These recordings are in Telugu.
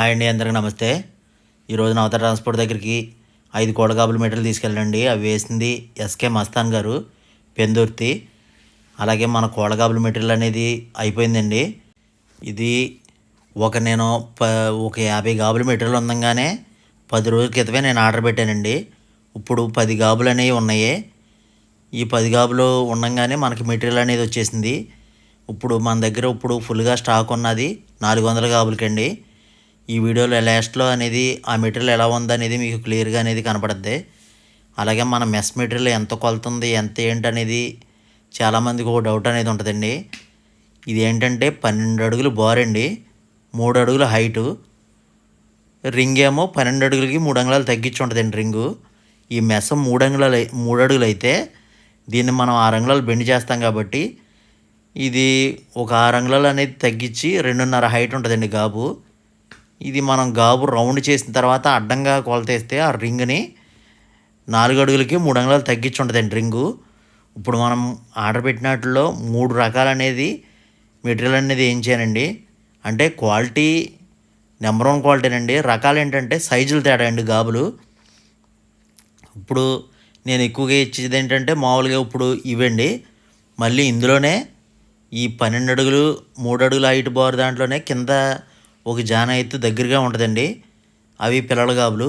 హాయ్ అండి అందరికీ నమస్తే. ఈరోజు నవత ట్రాన్స్పోర్ట్ దగ్గరికి ఐదు కోడగాబుల మీటర్లు తీసుకెళ్ళండి అవి వేసింది ఎస్కే మస్తాన్ గారు పెందుర్తి. అలాగే మన కోడగాబుల మెటీరియల్ అనేది అయిపోయిందండి. ఇది ఒక నేను ప ఒక యాభై గాబుల మెటీరియల్ ఉందంగానే పది రోజుల క్రితమే నేను ఆర్డర్ పెట్టానండి. ఇప్పుడు పది గాబులు అనేవి ఉన్నాయి. ఈ పది గాబులు ఉండంగానే మనకి మెటీరియల్ అనేది వచ్చేసింది. ఇప్పుడు మన దగ్గర ఇప్పుడు ఫుల్గా స్టాక్ ఉన్నది నాలుగు వందల గాబులకండి. ఈ వీడియోలో లాస్ట్లో అనేది ఆ మెటీరియల్ ఎలా ఉందనేది మీకు క్లియర్గా అనేది కనపడుద్ది. అలాగే మన మెస్ మెటీరియల్ ఎంత కొలుతుంది ఎంత ఏంటి అనేది చాలామందికి ఒక డౌట్ అనేది ఉంటుందండి. ఇది ఏంటంటే పన్నెండు అడుగులు బోరండి మూడు అడుగుల హైటు రింగ్ ఏమో పన్నెండు అడుగులకి మూడు అంగుళాలు తగ్గించి ఉంటుందండి రింగు ఈ మెస్ మూడు అంగుళాలు మూడు అడుగులు అయితే దీన్ని మనం ఆరు అంగుళాలు బెండ్ చేస్తాం కాబట్టి ఇది ఒక ఆరు అంగుళాలు అనేది తగ్గించి రెండున్నర హైట్ ఉంటుందండి గాబు. ఇది మనం గాబు రౌండ్ చేసిన తర్వాత అడ్డంగా కొలతేస్తే ఆ రింగ్ని నాలుగు అడుగులకి మూడు అంగుళాలు తగ్గించి ఉంటుందండి రింగు. ఇప్పుడు మనం ఆర్డర్ పెట్టినట్లో మూడు రకాలు అనేది మెటీరియల్ అనేది ఏం చేయనండి. అంటే క్వాలిటీ నెంబర్ వన్ క్వాలిటీ అండి రకాలు ఏంటంటే సైజులు తేడా అండి గాబులు. ఇప్పుడు నేను ఎక్కువగా ఇచ్చేది ఏంటంటే మామూలుగా ఇప్పుడు ఇవండి. మళ్ళీ ఇందులోనే ఈ పన్నెండు అడుగులు మూడు అడుగుల హైట్ బార్ దాంట్లోనే కింద ఒక జాన ఎత్తు దగ్గరగా ఉంటుందండి. అవి పిల్లల గాబులు.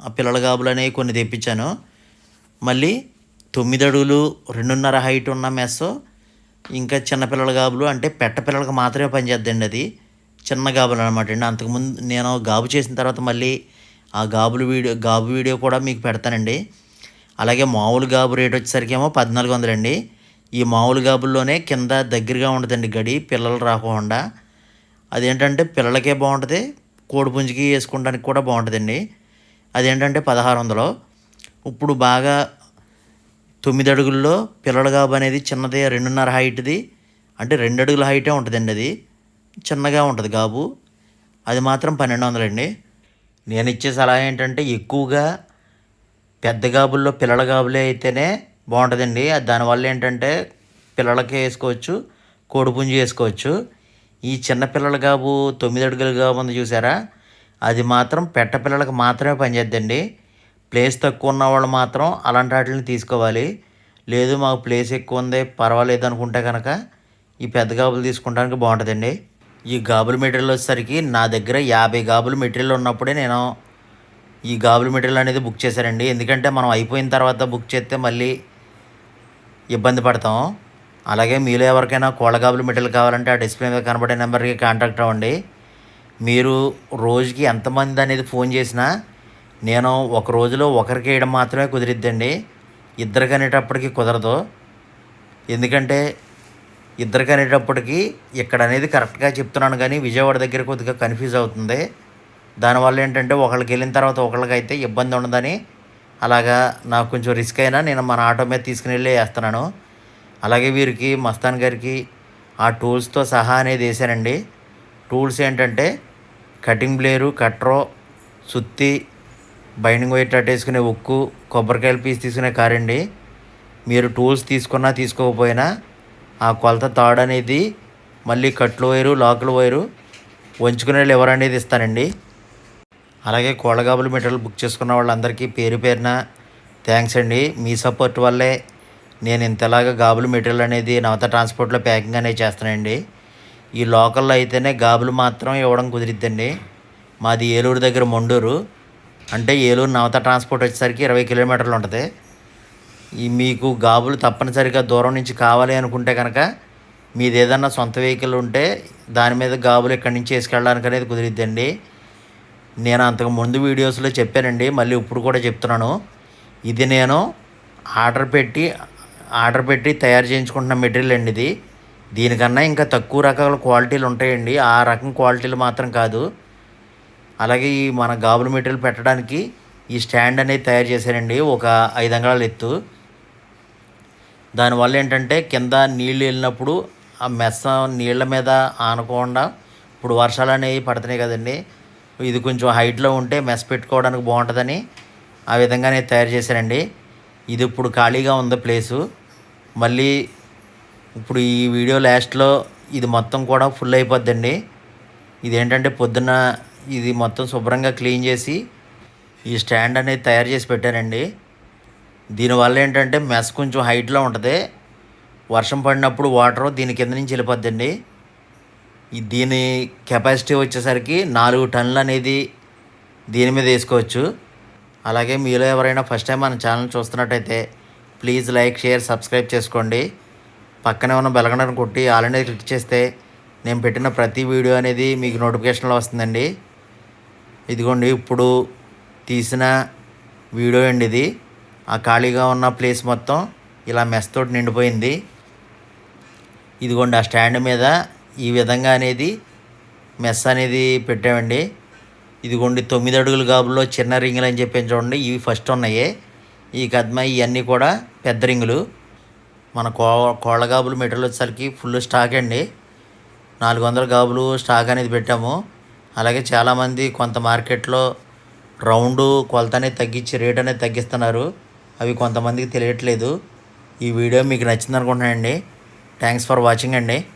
ఆ పిల్లల గాబులు అనేవి కొన్ని తెప్పించాను. మళ్ళీ తొమ్మిది అడుగులు రెండున్నర హైట్ ఉన్న మెస్ ఇంకా చిన్న పిల్లల గాబులు అంటే పెట్ట పిల్లలకు మాత్రమే పనిచేద్దండి అది. చిన్న గాబులు అనమాట అండి. అంతకుముందు నేను గాబు చేసిన తర్వాత మళ్ళీ ఆ గాబులు వీడియో గాబు వీడియో కూడా మీకు పెడతానండి. అలాగే మామూలు గాబు రేట్ వచ్చేసరికి ఏమో పద్నాలుగు వందలండి. ఈ మామూలు గాబుల్లోనే కింద దగ్గరగా ఉంటుందండి గడి పిల్లలు రాకుండా. అదేంటంటే పిల్లలకే బాగుంటుంది కోడిపుంజికి వేసుకోవడానికి కూడా బాగుంటుందండి. అదేంటంటే పదహారు వందలు ఇప్పుడు బాగా తొమ్మిది అడుగుల్లో పిల్లల గాబు అనేది చిన్నది రెండున్నర హైట్ది. అంటే రెండు అడుగుల హైటే ఉంటుందండి అది. చిన్నగా ఉంటుంది గాబు. అది మాత్రం పన్నెండు వందలండి నేను ఇచ్చే సలహా ఏంటంటే ఎక్కువగా పెద్ద గాబుల్లో పిల్లల గాబులే అయితేనే బాగుంటుందండి. దానివల్ల ఏంటంటే పిల్లలకి వేసుకోవచ్చు కోడిపుంజి వేసుకోవచ్చు. ఈ చిన్న పిల్లల తొమ్మిది అడుగులు గాబు ఉంది చూసారా? అది మాత్రం పెట్ట పిల్లలకు మాత్రమే పనిచేద్దండి ప్లేస్ తక్కువ ఉన్న వాళ్ళు మాత్రం అలాంటి వాటిని తీసుకోవాలి. లేదు మాకు ప్లేస్ ఎక్కువ ఉంది పర్వాలేదు అనుకుంటే కనుక ఈ పెద్ద గాబులు తీసుకుంటానికి బాగుంటుందండి. ఈ గాబుల మెటీరియల్ వచ్చేసరికి నా దగ్గర యాభై గాబుల మెటీరియల్ ఉన్నప్పుడే నేను ఈ గాబుల మెటీరియల్ అనేది బుక్ చేశానండి. ఎందుకంటే మనం అయిపోయిన తర్వాత బుక్ చేస్తే మళ్ళీ ఇబ్బంది పడతాం. అలాగే మీలో ఎవరికైనా కోళ్ళగాబులు మెటీరియల్ కావాలంటే ఆ డిస్ప్లే మీద కనబడే నెంబర్కి కాంటాక్ట్ అవ్వండి. మీరు రోజుకి ఎంతమంది అనేది ఫోన్ చేసినా నేను ఒక రోజులో ఒకరికి వేయడం మాత్రమే కుదిరిద్దండి. ఇద్దరికి అనేటప్పటికీ కుదరదు. ఎందుకంటే ఇద్దరికి అనేటప్పటికీ ఇక్కడ అనేది కరెక్ట్గా చెప్తున్నాను కానీ విజయవాడ దగ్గర కొద్దిగా కన్ఫ్యూజ్ అవుతుంది. దానివల్ల ఏంటంటే ఒకళ్ళకి వెళ్ళిన తర్వాత ఒకళ్ళకి అయితే ఇబ్బంది ఉండదని అలాగా నాకు కొంచెం రిస్క్ అయినా నేను మన ఆటో మీద తీసుకుని వెళ్ళి వేస్తున్నాను. అలాగే వీరికి మస్తాన్ గారికి ఆ టూల్స్తో సహా అనేది వేశానండి టూల్స్ ఏంటంటే కటింగ్ బ్లేరు కట్రో సుత్తి బైండింగ్ వైట్ అట్టేసుకునే ఉక్కు కొబ్బరికాయల పీస్ తీసుకునే కారండి. మీరు టూల్స్ తీసుకున్నా తీసుకోకపోయినా ఆ కొలత తాడు అనేది మళ్ళీ కట్లు వైరు లాకుల వైరు వంచుకునే లివర్ అనేది ఇస్తానండి. అలాగే కోళ్ళగాబులు మెటీరియల్ బుక్ చేసుకున్న వాళ్ళందరికీ పేరు పేరున థ్యాంక్స్ అండి. మీ సపోర్ట్ వల్లే నేను ఇంతలాగా గాబుల మెటీరియల్ అనేది నవత ట్రాన్స్పోర్ట్లో ప్యాకింగ్ అనేది చేస్తానండి. ఈ లోకల్లో అయితేనే గాబులు మాత్రం ఇవ్వడం కుదిరిద్దండి. మాది ఏలూరు దగ్గర మొండూరు. అంటే ఏలూరు నవత ట్రాన్స్పోర్ట్ వచ్చేసరికి ఇరవై కిలోమీటర్లు ఉంటుంది. ఈ మీకు గాబులు తప్పనిసరిగా దూరం నుంచి కావాలి అనుకుంటే కనుక మీది ఏదన్నా సొంత వెహికల్ ఉంటే దాని మీద గాబులు ఇక్కడి నుంచి వేసుకెళ్ళడానికి అనేది కుదిరిద్దండి. నేను అంతకు ముందు వీడియోస్లో చెప్పానండి. మళ్ళీ ఇప్పుడు కూడా చెప్తున్నాను. ఇది నేను ఆర్డర్ పెట్టి ఆర్డర్ పెట్టి తయారు చేయించుకుంటున్న మెటీరియల్ అండి ఇది. దీనికన్నా ఇంకా తక్కువ రకాల క్వాలిటీలు ఉంటాయండి. ఆ రకం క్వాలిటీలు మాత్రం కాదు. అలాగే ఈ మన గాబుల మెటీరియల్ పెట్టడానికి ఈ స్టాండ్ అనేది తయారు చేశానండి ఒక ఐదు అంగళాల ఎత్తు. దానివల్ల ఏంటంటే కింద నీళ్ళు వెళ్ళినప్పుడు ఆ మెస్స నీళ్ళ మీద ఆనకుండా ఇప్పుడు వర్షాలు అనేవి పడుతున్నాయి కదండి. ఇది కొంచెం హైట్లో ఉంటే మెస్ పెట్టుకోవడానికి బాగుంటుందని ఆ విధంగానే తయారు చేశానండి ఇది ఇప్పుడు ఖాళీగా ఉంది ప్లేసు. మళ్ళీ ఇప్పుడు ఈ వీడియో లాస్ట్లో ఇది మొత్తం కూడా ఫుల్ అయిపోద్దండి. ఇదేంటంటే పొద్దున ఇది మొత్తం శుభ్రంగా క్లీన్ చేసి ఈ స్టాండ్ అనేది తయారు చేసి పెట్టానండి. దీనివల్ల ఏంటంటే మెస్ కొంచెం హైట్లో ఉంటుంది. వర్షం పడినప్పుడు వాటర్ దీని కింద నుంచి వెళ్ళిపోద్దండి. దీని కెపాసిటీ వచ్చేసరికి నాలుగు టన్నులు అనేది దీని మీద వేసుకోవచ్చు. అలాగే మీలో ఎవరైనా ఫస్ట్ టైం మన ఛానల్ చూస్తున్నట్టయితే ప్లీజ్ లైక్ షేర్ సబ్స్క్రైబ్ చేసుకోండి. పక్కనే ఉన్న బెలగడని కొట్టి ఆల్ అనేది క్లిక్ చేస్తే నేను పెట్టిన ప్రతి వీడియో అనేది మీకు నోటిఫికేషన్లో వస్తుందండి. ఇదిగోండి ఇప్పుడు తీసిన వీడియో అండి ఇది. ఆ ఖాళీగా ఉన్న ప్లేస్ మొత్తం ఇలా మెస్ తోటి నిండిపోయింది. ఇదిగోండి ఆ స్టాండ్ మీద ఈ విధంగా అనేది మెస్ అనేది పెట్టామండి. ఇదిగోండి తొమ్మిది అడుగుల గాబుల్లో చిన్న రింగులు అని చెప్పి చూడండి. ఇవి ఫస్ట్ ఉన్నాయి. ఈ కద్మ ఇవన్నీ కూడా పెద్ద రింగులు. మన కో కోళ్ళ గాబులు మెటీరియల్ వచ్చేసరికి ఫుల్ స్టాక్ అండి. నాలుగు వందల గాబులు స్టాక్ అనేది పెట్టాము. అలాగే చాలామంది కొంత మార్కెట్లో రౌండ్ కొలత అనేది తగ్గించి రేట్ అనేది తగ్గిస్తున్నారు. అవి కొంతమందికి తెలియట్లేదు. ఈ వీడియో మీకు నచ్చింది అనుకుంటున్నానండి థ్యాంక్స్ ఫర్ వాచింగ్ అండి.